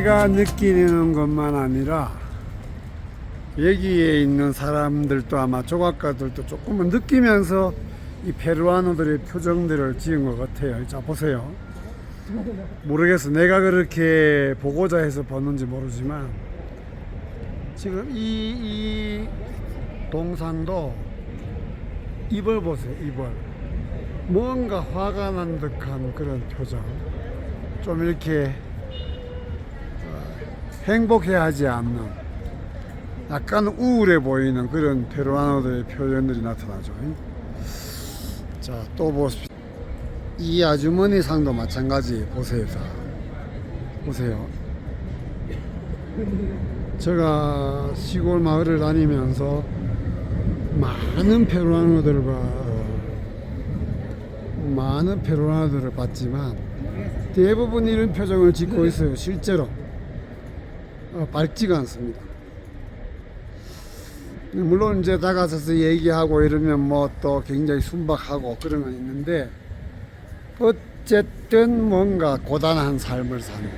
내가 느끼는 것만 아니라 여기에 있는 사람들도 아마 조각가들도 조금은 느끼면서 이 페루아노들의 표정들을 지은 것 같아요. 자 보세요. 모르겠어. 내가 그렇게 보고자 해서 봤는지 모르지만 지금 이, 이 동상도 입을 보세요. 입을 뭔가 화가 난 듯한 그런 표정. 좀 이렇게 행복해하지 않는 약간 우울해 보이는 그런 페루아노들의 표현들이 나타나죠. 자, 또 보십시오. 이 아주머니 상도 마찬가지 보세요. 자, 보세요. 제가 시골 마을을 다니면서 많은 페루아노들과 어, 많은 페루아노들을 봤지만 대부분 이런 표정을 짓고 있어요. 실제로 어, 밝지가 않습니다. 물론 이제 다가서서 얘기하고 이러면 뭐 또 굉장히 순박하고 그런 건 있는데 어쨌든 뭔가 고단한 삶을 사는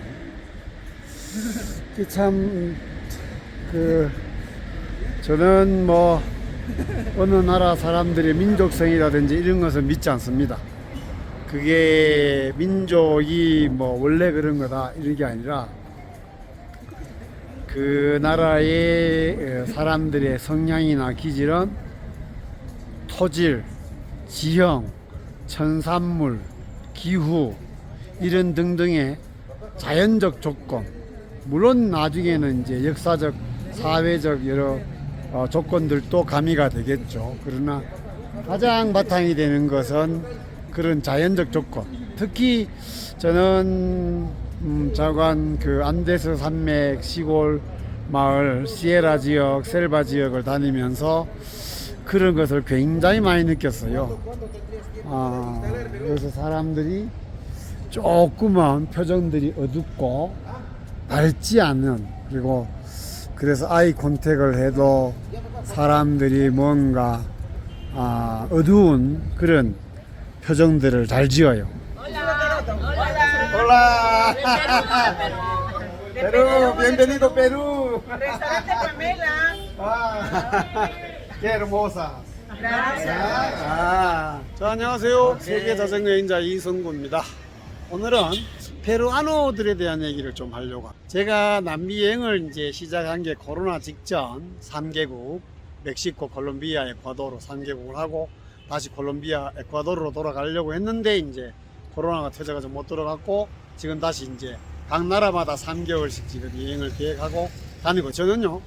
참그 저는 뭐 어느 나라 사람들의 민족성이라든지 이런 것을 믿지 않습니다. 그게 민족이 뭐 원래 그런 거다 이런 게 아니라 그 나라의 어, 사람들의 성향이나 기질은 토질, 지형, 천산물, 기후 이런 등등의 자연적 조건. 물론 나중에는 이제 역사적 사회적 여러 어, 조건들도 가미가 되겠죠. 그러나 가장 바탕이 되는 것은 그런 자연적 조건. 특히 저는 음, 자관 그 안데스 산맥 시골 마을 시에라 지역 셀바 지역을 다니면서 그런 것을 굉장히 많이 느꼈어요. 아, 그래서 사람들이 조금은 표정들이 어둡고 밝지 않은 그리고 그래서 아이 컨택을 해도 사람들이 뭔가 아, 어두운 그런 표정들을 잘 지어요. Hola. Perú, bienvenido Perú. Restaurante Pamela. Ah, qué hermosa. Gracias. Ah, 자, 안녕하세요. 세계 자전거 여행자 이성구입니다. 오늘은 페루아노들에 대한 얘기를 좀 하려고 합니다. 제가 남미 여행을 이제 시작한 게 코로나 직전 3개국, 멕시코, 콜롬비아, 에콰도르 3개국을 하고 다시 콜롬비아, 에콰도르로 돌아가려고 했는데 이제 코로나가 터져가지고 못 돌아갔고 지금 다시 이제 각 나라마다 3개월씩 지금 여행을 계획하고 다니고 저는요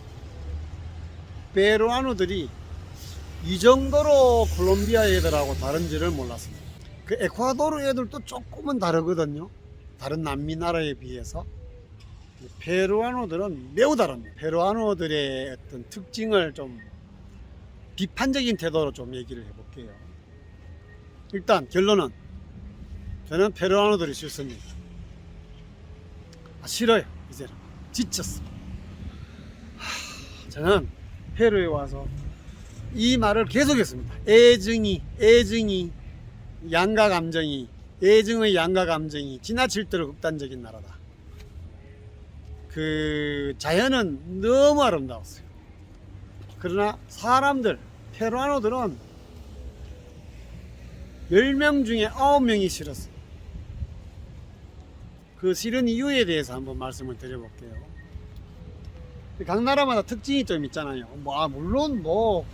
페루아노들이 이 정도로 콜롬비아 애들하고 다른지를 몰랐습니다. 그 에콰도르 애들도 조금은 다르거든요. 다른 남미 나라에 비해서. 페루아노들은 매우 다릅니다. 페루아노들의 어떤 특징을 좀 비판적인 태도로 좀 얘기를 해볼게요. 일단 결론은 저는 페루아노 들이 싫습니다. 아, 싫어요. 이제는. 하, 저는 페루에 와서 이 말을 계속했습니다. 애증이, 애증이, 양가 감정이, 애증의 양가 감정이 지나칠 대로 극단적인 나라다. 그 자연은 너무 아름다웠어요. 그러나 사람들, 페루아노들은 10명 중에 9명이 싫었어요. 그 싫은 이유에 대해서 한번 말씀을 드려볼게요. 각 나라마다 특징이 좀 있잖아요. 뭐, 아, 물론 뭐,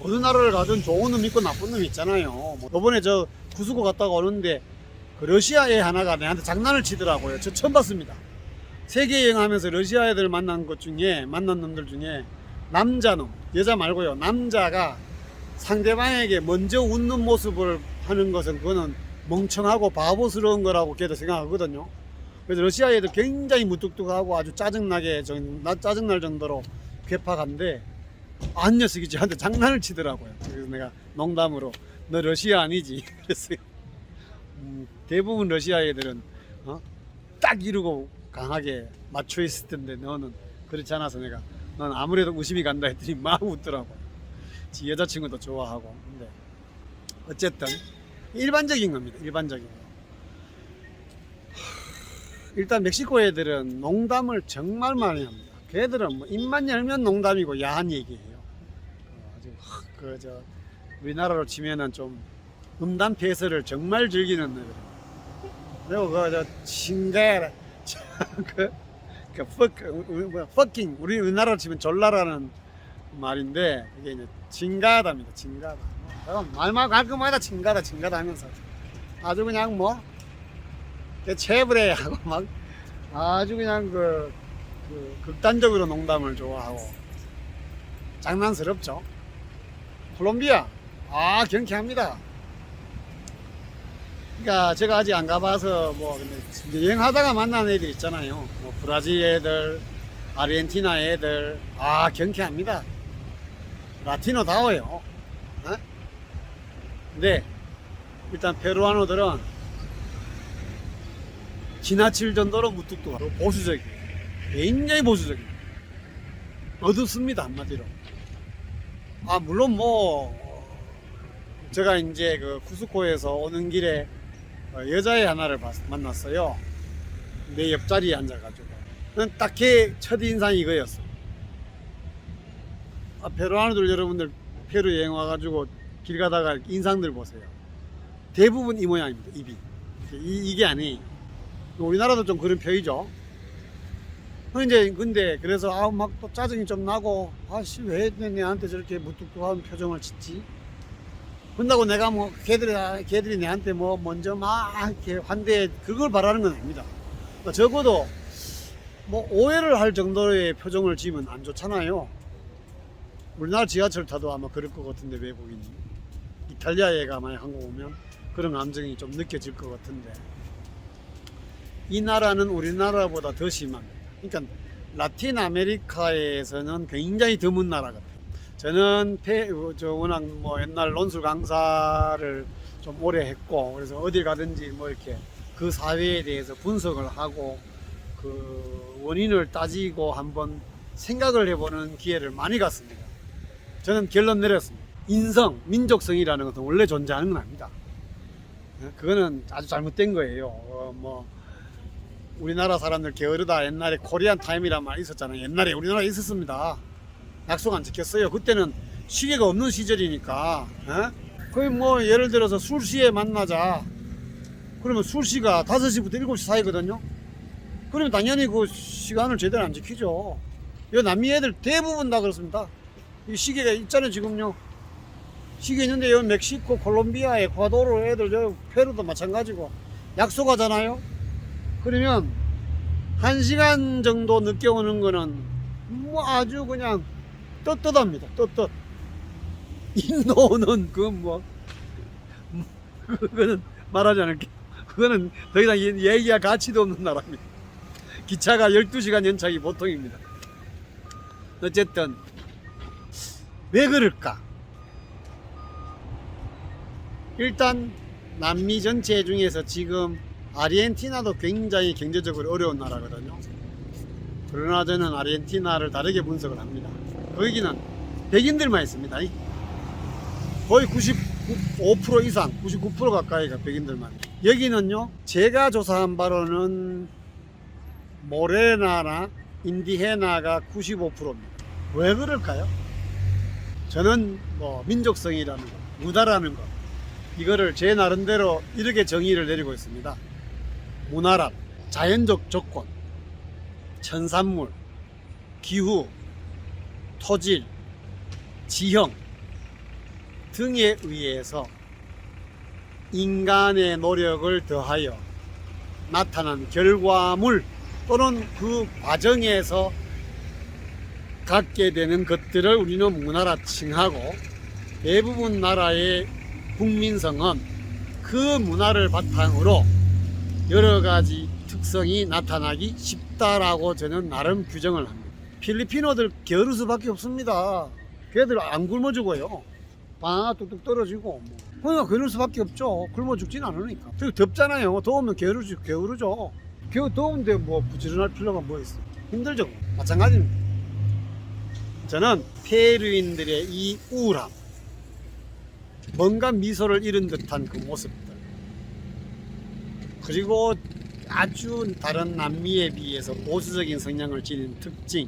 어느 나라를 가든 좋은 놈 있고 나쁜 놈 있잖아요. 뭐, 이번에 저 구수고 갔다가 오는데 그 러시아 애 하나가 내한테 장난을 치더라고요. 저 처음 봤습니다. 세계 여행하면서 러시아 애들 만난 것 중에 만난 놈들 중에 남자 놈, 여자 말고요. 남자가 상대방에게 먼저 웃는 모습을 하는 것은 그거는 멍청하고 바보스러운 거라고 걔도 생각하거든요. 그래서 러시아 애들 굉장히 무뚝뚝하고 아주 짜증나게 저, 나 짜증날 정도로 괴팍한데 안 녀석이 저한테 장난을 치더라고요. 그래서 내가 농담으로 너 러시아 아니지 그랬어요. 음, 대부분 러시아 애들은 어? 딱 이루고 강하게 맞춰 있을 텐데 너는 그렇지 않아서 내가 넌 아무래도 의심이 간다 했더니 막 웃더라고. 지 여자친구도 좋아하고 근데 어쨌든 일반적인 겁니다. 일반적인 거. 일단 멕시코 애들은 농담을 정말 많이 합니다. 걔들은 뭐 입만 열면 농담이고 야한 얘기예요. 어, 아주 그저 우리나라로 치면은 좀 음담 폐설을 정말 즐기는 애들. 그리고 그저 칭가라 그, 그 fuck, 뭐야, fucking 우리 우리나라로 치면 졸라라는 말인데 그게 이제 칭가다입니다. 칭가다. 어, 말만 깔끔하다 칭가다 칭가다 하면서 아주 그냥 뭐 체브레 하고 막 아주 그냥 그, 그 극단적으로 농담을 좋아하고 장난스럽죠. 콜롬비아 아 경쾌합니다. 그러니까 제가 아직 안 가봐서 뭐 근데 여행하다가 만난 애들 있잖아요. 뭐 브라질 애들, 아르헨티나 애들 아 경쾌합니다. 라티노 다워요. 어? 근데 일단 페루아노들은 지나칠 정도로 무뚝뚝하고 보수적이에요. 굉장히 보수적이에요. 어둡습니다 한마디로. 아 물론 뭐 제가 이제 그 쿠스코에서 오는 길에 어, 여자애 하나를 봤- 만났어요. 내 옆자리에 앉아가지고. 난 딱히 첫 인상이 이거였어. 아, 페루아노들 여러분들 페루 여행 와가지고 길 가다가 인상들 보세요. 대부분 이 모양입니다. 입이 이, 이게 아니에요. 우리나라도 좀 그런 편이죠. 근데 근데 그래서 아 막 또 짜증이 좀 나고 아씨 왜 내한테 저렇게 무뚝뚝한 표정을 짓지? 그런다고 내가 뭐 걔들이 걔들이 내한테 뭐 먼저 막 이렇게 환대 그걸 바라는 건 아닙니다. 그러니까 적어도 뭐 오해를 할 정도의 표정을 지으면 안 좋잖아요. 우리나라 지하철 타도 아마 그럴 것 같은데 외국인이 이탈리아 애가 만약 한국 오면 그런 감정이 좀 느껴질 것 같은데 이 나라는 우리나라보다 더 심합니다. 그러니까 라틴 아메리카에서는 굉장히 드문 나라 같아요. 저는 폐, 저 워낙 뭐 옛날 논술 강사를 좀 오래 했고 그래서 어딜 가든지 뭐 이렇게 그 사회에 대해서 분석을 하고 그 원인을 따지고 한번 생각을 해보는 기회를 많이 갖습니다. 저는 결론 내렸습니다. 인성, 민족성이라는 것은 원래 존재하는 건 아닙니다. 예, 그거는 아주 잘못된 거예요. 어, 뭐 우리나라 사람들 게으르다 옛날에 코리안 타임이란 말이 있었잖아요. 옛날에 우리나라에 있었습니다. 약속 안 지켰어요. 그때는 시계가 없는 시절이니까. 예? 거의 뭐 예를 들어서 술시에 만나자. 그러면 술시가 5시부터 7시 사이거든요. 그러면 당연히 그 시간을 제대로 안 지키죠. 이 남미 애들 대부분 다 그렇습니다. 이 시계가 있잖아요, 지금요. 시계 있는데 요 멕시코, 콜롬비아, 에콰도르 애들, 저 페루도 마찬가지고 약속하잖아요. 그러면 한 시간 정도 늦게 오는 거는 뭐 아주 그냥 떳떳합니다. 떳떳. 인도는 그뭐 그거는 말하지 않을게. 그거는 더 이상 얘- 얘기할 가치도 없는 나라입니다. 기차가 12시간 연착이 보통입니다. 어쨌든 왜 그럴까? 일단 남미 전체 중에서 지금 아르헨티나도 굉장히 경제적으로 어려운 나라거든요. 그러나 저는 아르헨티나를 다르게 분석을 합니다. 거기는 백인들만 있습니다. 거의 95% 이상, 99% 가까이가 백인들만. 여기는요, 제가 조사한 바로는 모레나나 인디헤나가 95%입니다. 왜 그럴까요? 저는 뭐 민족성이라는 거, 문화라는 거, 이거를 제 나름대로 이렇게 정의를 내리고 있습니다. 문화란 자연적 조건, 천산물, 기후, 토질, 지형 등에 의해서 인간의 노력을 더하여 나타난 결과물 또는 그 과정에서 갖게 되는 것들을 우리는 문화라 칭하고 대부분 나라의 국민성은 그 문화를 바탕으로 여러 가지 특성이 나타나기 쉽다라고 저는 나름 규정을 합니다. 필리핀어들 게으를 수밖에 없습니다. 걔들 안 굶어 죽어요. 바나나 뚝뚝 떨어지고. 뭐. 그러니까 게으를 수밖에 없죠. 굶어 죽진 않으니까. 그리고 덥잖아요. 더우면 게으르지, 게으르죠. 겨우 더운데 뭐 부지런할 필요가 뭐 있어. 힘들죠. 마찬가지입니다. 저는 페루인들의 이 우울함, 뭔가 미소를 잃은 듯한 그 모습들, 그리고 아주 다른 남미에 비해서 보수적인 성향을 지닌 특징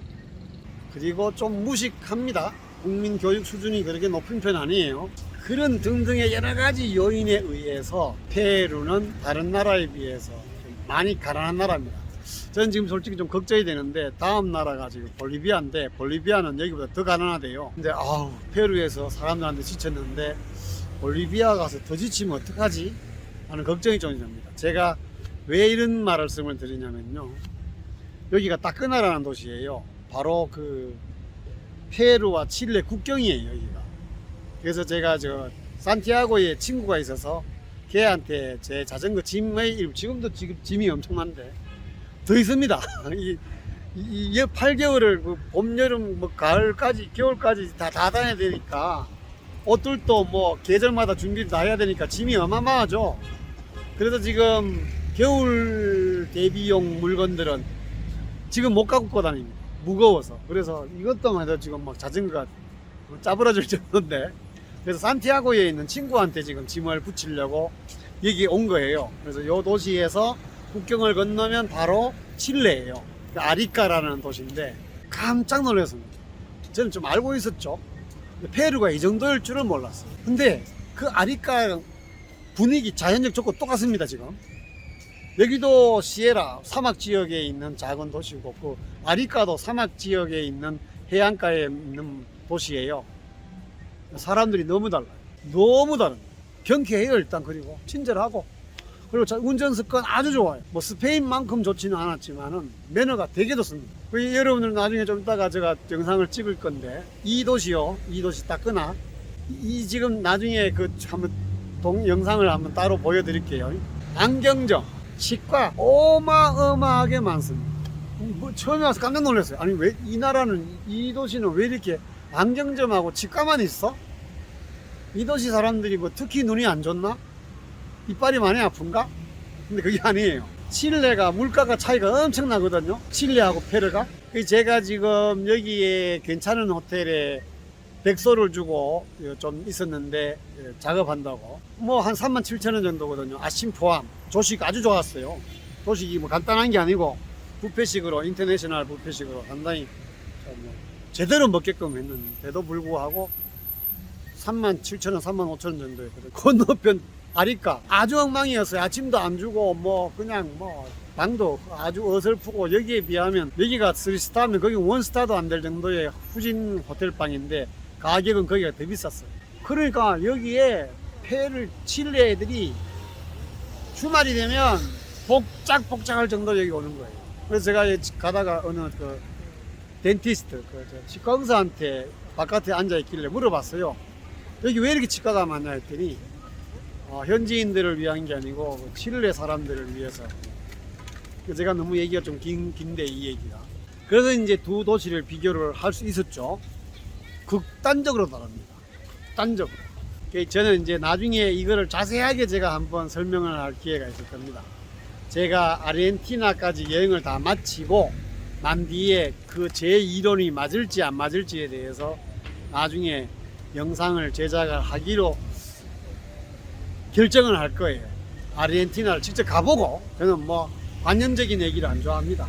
그리고 좀 무식합니다. 국민 교육 수준이 그렇게 높은 편 아니에요. 그런 등등의 여러 가지 요인에 의해서 페루는 다른 나라에 비해서 좀 많이 가난한 나라입니다. 저는 지금 솔직히 좀 걱정이 되는데 다음 나라가 지금 볼리비아인데 볼리비아는 여기보다 더 가난하대요. 근데 아우 페루에서 사람들한테 지쳤는데 볼리비아 가서 더 지치면 어떡하지? 하는 걱정이 좀 됩니다. 제가 왜 이런 말씀을 드리냐면요. 여기가 따끄나라는 도시예요. 바로 그 페루와 칠레 국경이에요, 여기가. 그래서 제가 저 산티아고에 친구가 있어서 걔한테 제 자전거 짐의 일, 지금도 지금 짐이 엄청난데 더 있습니다. 이, 이, 이 8개월을 그 봄, 여름, 뭐 가을까지, 겨울까지 다, 다 다녀야 되니까 옷들도 뭐 계절마다 준비를 다 해야 되니까 짐이 어마어마하죠. 그래서 지금 겨울 대비용 물건들은 지금 못 갖고 다닙니다. 무거워서. 그래서 이것도만 해도 지금 막 자전거가 짜부러질 정도인데. 그래서 산티아고에 있는 친구한테 지금 짐을 붙이려고 여기 온 거예요. 그래서 요 도시에서 국경을 건너면 바로 칠레예요. 그 아리카라는 도시인데 깜짝 놀랐습니다. 저는 좀 알고 있었죠. 페루가 이 정도일 줄은 몰랐어요. 근데 그 아리카 분위기 자연적 조건 똑같습니다 지금. 여기도 시에라 사막 지역에 있는 작은 도시고 그 아리카도 사막 지역에 있는 해안가에 있는 도시예요. 사람들이 너무 달라요. 너무 다릅니다. 경쾌해요 일단 그리고 친절하고 그리고 자- 운전 습관 아주 좋아요. 뭐 스페인만큼 좋지는 않았지만은 매너가 되게 좋습니다. 그 여러분들 나중에 좀 이따가 제가 영상을 찍을 건데 이 도시요, 이 도시 따끄나 이 지금 나중에 그 한번 동 영상을 한번 따로 보여드릴게요. 안경점, 치과 어마어마하게 많습니다. 뭐 처음에 와서 깜짝 놀랐어요. 아니 왜 이 나라는 이 도시는 왜 이렇게 안경점하고 치과만 있어? 이 도시 사람들이 뭐 특히 눈이 안 좋나? 이빨이 많이 아픈가? 근데 그게 아니에요. 칠레가 물가가 차이가 엄청나거든요. 칠레하고 페르가. 그래서 제가 지금 여기에 괜찮은 호텔에 백소를 주고 좀 있었는데 예, 작업한다고 뭐 한 3만 7천 원 정도거든요. 아침 포함. 조식 아주 좋았어요. 조식이 뭐 간단한 게 아니고 뷔페식으로 인터내셔널 뷔페식으로 상당히 좀뭐 제대로 먹게끔 했는데도 불구하고 3만 7천 원, 3만 5천 원 정도였거든요. 건너편 아리까 아주 엉망이었어요. 아침도 안 주고 뭐 그냥 뭐 방도 아주 어설프고 여기에 비하면 여기가 3스타면 거기 원스타도 안 될 정도의 후진 호텔 방인데 가격은 거기가 더 비쌌어요. 그러니까 여기에 페를 칠레 애들이 주말이 되면 복작복작할 정도로 여기 오는 거예요. 그래서 제가 가다가 어느 그 덴티스트 그저 치과 의사한테 바깥에 앉아 있길래 물어봤어요. 여기 왜 이렇게 치과가 많냐 했더니 어, 현지인들을 위한 게 아니고 그 칠레 사람들을 위해서. 제가 너무 얘기가 좀 긴, 긴데 이 얘기가. 그래서 이제 두 도시를 비교를 할 수 있었죠. 극단적으로 다릅니다. 극단적으로. 저는 이제 나중에 이거를 자세하게 제가 한번 설명을 할 기회가 있을 겁니다. 제가 아르헨티나까지 여행을 다 마치고 난 뒤에 그 제 이론이 맞을지 안 맞을지에 대해서 나중에 영상을 제작을 하기로 결정을 할 거예요. 아르헨티나를 직접 가보고 저는 뭐 관념적인 얘기를 안 좋아합니다.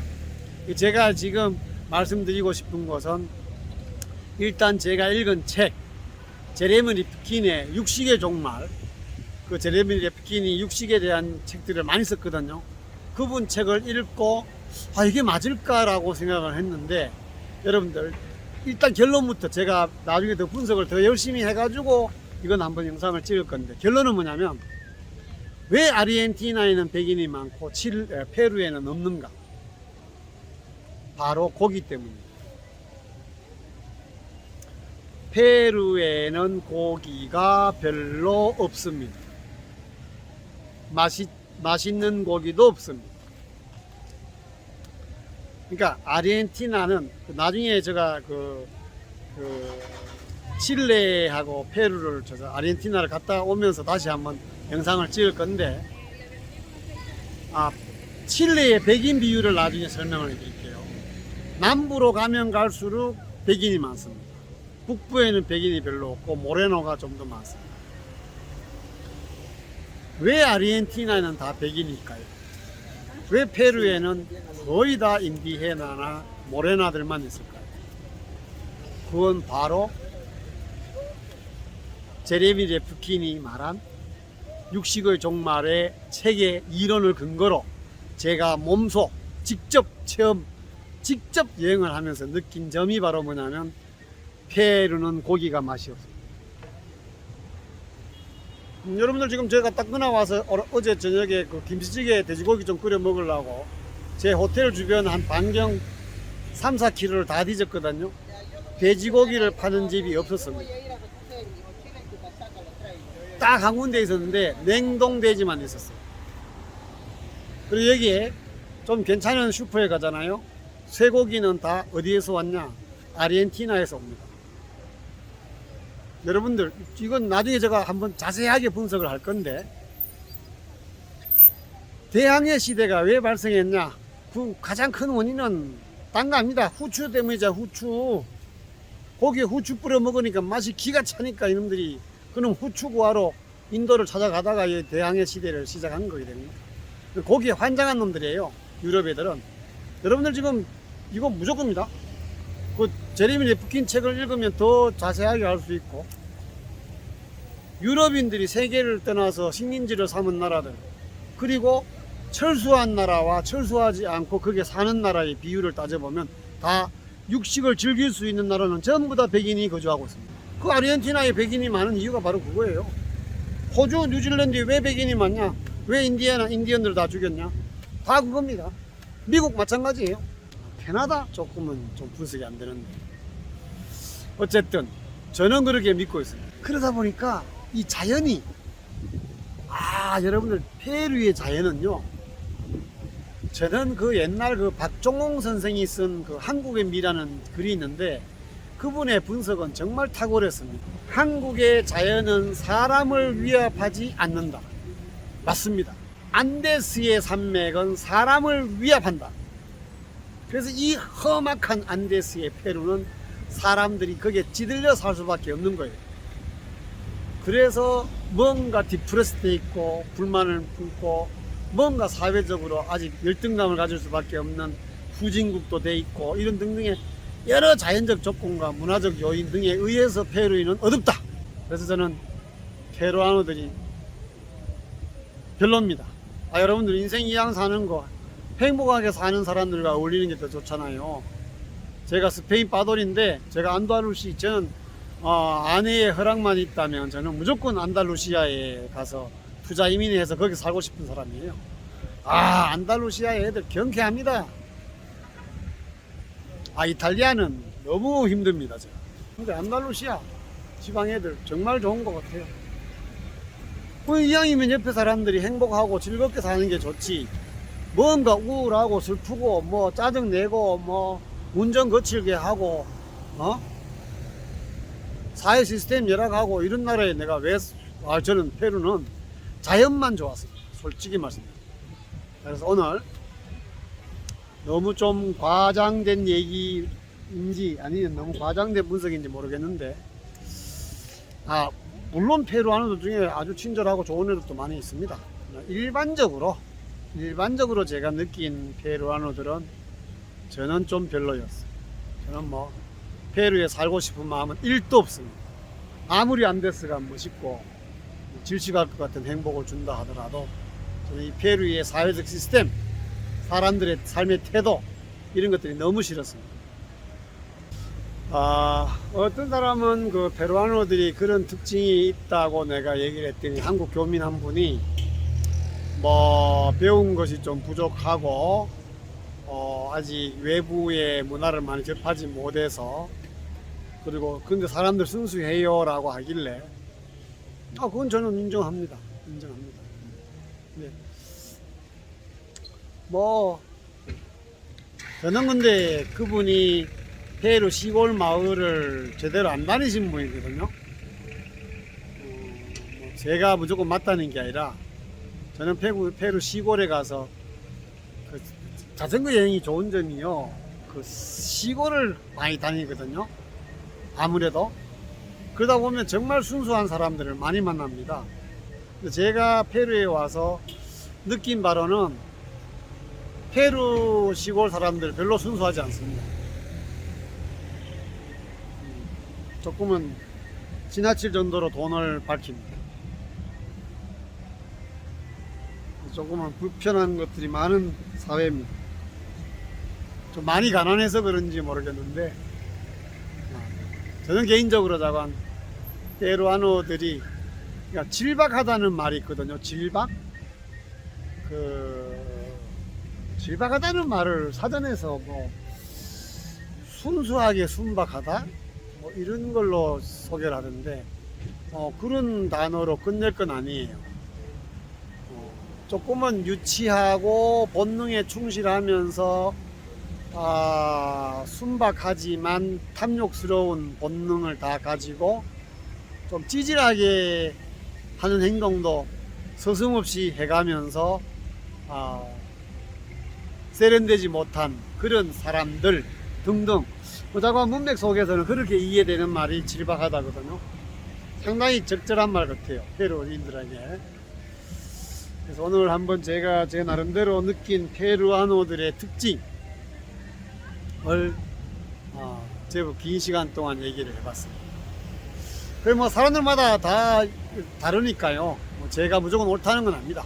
제가 지금 말씀드리고 싶은 것은 일단 제가 읽은 책 제레미 리프킨의 육식의 종말 그 제레미 리프킨이 육식에 대한 책들을 많이 썼거든요. 그분 책을 읽고 아 이게 맞을까라고 생각을 했는데 여러분들 일단 결론부터 제가 나중에 더 분석을 더 열심히 해가지고 이건 한번 영상을 찍을 건데 결론은 뭐냐면 왜 아르헨티나에는 백인이 많고 칠, 에, 페루에는 없는가? 바로 고기 때문입니다. 페루에는 고기가 별로 없습니다. 맛이, 맛있는 고기도 없습니다. 그러니까 아르헨티나는 그 나중에 제가 그, 그 칠레하고 페루를 저 아르헨티나를 갔다 오면서 다시 한번 영상을 찍을 건데 아 칠레의 백인 비율을 나중에 설명을 드릴게요. 남부로 가면 갈수록 백인이 많습니다. 북부에는 백인이 별로 없고 모레노가 좀 더 많습니다. 왜 아르헨티나는 다 백인일까요? 왜 페루에는 거의 다 인디헤나나 모레나들만 있을까요? 그건 바로 제레미 레프킨이 말한 육식의 종말의 책의 이론을 근거로 제가 몸소 직접 체험, 직접 여행을 하면서 느낀 점이 바로 뭐냐면 페루는 고기가 맛이 없습니다. 음, 여러분들 지금 제가 딱 끊어와서 어- 어제 저녁에 그 김치찌개 돼지고기 좀 끓여 먹으려고 제 호텔 주변 한 반경 3, 4km를 다 뒤졌거든요. 돼지고기를 파는 집이 없었습니다. 딱 한 군데 있었는데 냉동돼지만 있었어요. 그리고 여기에 좀 괜찮은 슈퍼에 가잖아요. 쇠고기는 다 어디에서 왔냐? 아르헨티나에서 옵니다. 여러분들 이건 나중에 제가 한번 자세하게 분석을 할 건데 대항해 시대가 왜 발생했냐? 그 가장 큰 원인은 아닙니다. 후추 때문이자 후추. 고기에 후추 뿌려 먹으니까 맛이 기가 차니까 이놈들이 그놈 후추 구하러 인도를 찾아가다가 이 대항해 시대를 시작한 거거든요. 고기에 환장한 놈들이에요. 유럽 애들은. 여러분들 지금 이거 무조건입니다. 그 제레미 레프킨 책을 읽으면 더 자세하게 알 수 있고 유럽인들이 세계를 떠나서 식민지를 삼은 나라들 그리고 철수한 나라와 철수하지 않고 거기에 사는 나라의 비율을 따져보면 다 육식을 즐길 수 있는 나라는 전부 다 백인이 거주하고 있습니다. 그 아르헨티나에 백인이 많은 이유가 바로 그거예요. 호주, 뉴질랜드에 왜 백인이 많냐? 왜 인디애나 인디언들 다 죽였냐? 다 그겁니다. 미국 마찬가지예요. 캐나다 조금은 좀 분석이 안 되는데 어쨌든 저는 그렇게 믿고 있습니다. 그러다 보니까 이 자연이 아 여러분들 페루의 자연은요 저는 그 옛날 그 박종홍 선생이 쓴 그 한국의 미라는 글이 있는데 그분의 분석은 정말 탁월했습니다. 한국의 자연은 사람을 위협하지 않는다. 맞습니다. 안데스의 산맥은 사람을 위협한다. 그래서 이 험악한 안데스의 페루는 사람들이 거기에 찌들려 살 수밖에 없는 거예요. 그래서 뭔가 디프레스돼 있고 불만을 품고 뭔가 사회적으로 아직 열등감을 가질 수밖에 없는 후진국도 돼 있고 이런 등등의 여러 자연적 조건과 문화적 요인 등에 의해서 페루인은 어둡다. 그래서 저는 페루아노들이 별로입니다. 아, 여러분들 인생 이왕 사는 거 행복하게 사는 사람들과 어울리는 게 더 좋잖아요. 제가 스페인 빠돌인데 제가 안달루시 저는 어, 아내의 허락만 있다면 저는 무조건 안달루시아에 가서 투자 이민해서 거기 살고 싶은 사람이에요. 아 안달루시아 애들 경쾌합니다. 아 이탈리아는 너무 힘듭니다. 제가. 근데 안달루시아 지방 애들 정말 좋은 것 같아요. 그 이왕이면 옆에 사람들이 행복하고 즐겁게 사는 게 좋지. 뭔가 우울하고 슬프고 뭐 짜증 내고 뭐 운전 거칠게 하고 어 사회 시스템 열악하고 이런 나라에 내가 왜 아, 저는 페루는 자연만 좋았습니다. 솔직히 말씀드립니다. 그래서 오늘 너무 좀 과장된 얘기인지 아니면 너무 과장된 분석인지 모르겠는데 아 물론 페루아노들 중에 아주 친절하고 좋은 애들도 많이 있습니다. 일반적으로 일반적으로 제가 느낀 페루아노들은 저는 좀 별로였어요. 저는 뭐 페루에 살고 싶은 마음은 1도 없습니다. 아무리 안데스가 멋있고 질식할 것 같은 행복을 준다 하더라도 저는 이 페루의 사회적 시스템, 사람들의 삶의 태도 이런 것들이 너무 싫었습니다. 아, 어떤 사람은 그 페루아노들이 그런 특징이 있다고 내가 얘기를 했더니 한국 교민 한 분이 뭐 배운 것이 좀 부족하고 어, 아직 외부의 문화를 많이 접하지 못해서 그리고 근데 사람들 순수해요라고 하길래 아 그건 저는 인정합니다. 인정합니다. 네. 뭐 저는 근데 그분이 페루 시골 마을을 제대로 안 다니신 분이거든요. 어, 뭐 제가 무조건 맞다는 게 아니라 저는 페루, 페루 시골에 가서 그 자전거 여행이 좋은 점이요. 그 시골을 많이 다니거든요. 아무래도 그러다 보면 정말 순수한 사람들을 많이 만납니다. 제가 페루에 와서 느낀 바로는 페루 시골 사람들 별로 순수하지 않습니다. 음, 조금은 지나칠 정도로 돈을 밝힙니다. 조금은 불편한 것들이 많은 사회입니다. 좀 많이 가난해서 그런지 모르겠는데, 아, 저는 개인적으로 자관 페루아노들이 그러니까 질박하다는 말이 있거든요. 질박? 그 질박하다는 말을 사전에서 뭐 순수하게 순박하다 뭐 이런 걸로 소개를 하던데 어, 그런 단어로 끝낼 건 아니에요. 어, 조금은 유치하고 본능에 충실하면서 아, 순박하지만 탐욕스러운 본능을 다 가지고 좀 찌질하게 하는 행동도 서슴없이 해가면서 아, 세련되지 못한 그런 사람들 등등 보자고 문맥 속에서는 그렇게 이해되는 말이 질박하다거든요. 상당히 적절한 말 같아요. 페루인들에게. 그래서 오늘 한번 제가 제 나름대로 느낀 페루아노들의 특징을 아, 제법 긴 시간 동안 얘기를 해봤습니다. 그뭐 사람들마다 다 다르니까요. 뭐 제가 무조건 옳다는 건 아닙니다.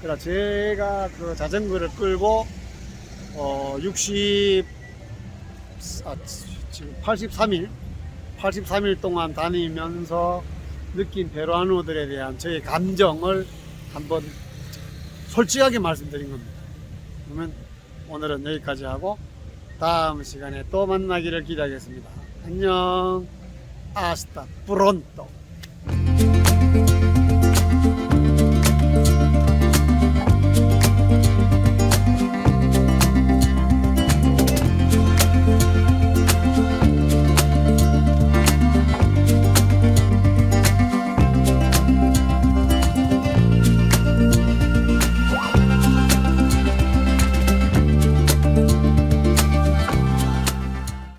그러나 제가 그 자전거를 끌고 어 60, 아, 지금 83일, 83일 동안 다니면서 느낀 베로아노들에 대한 저의 감정을 한번 솔직하게 말씀드린 겁니다. 그러면 오늘은 여기까지 하고 다음 시간에 또 만나기를 기대하겠습니다. 안녕. Hasta pronto.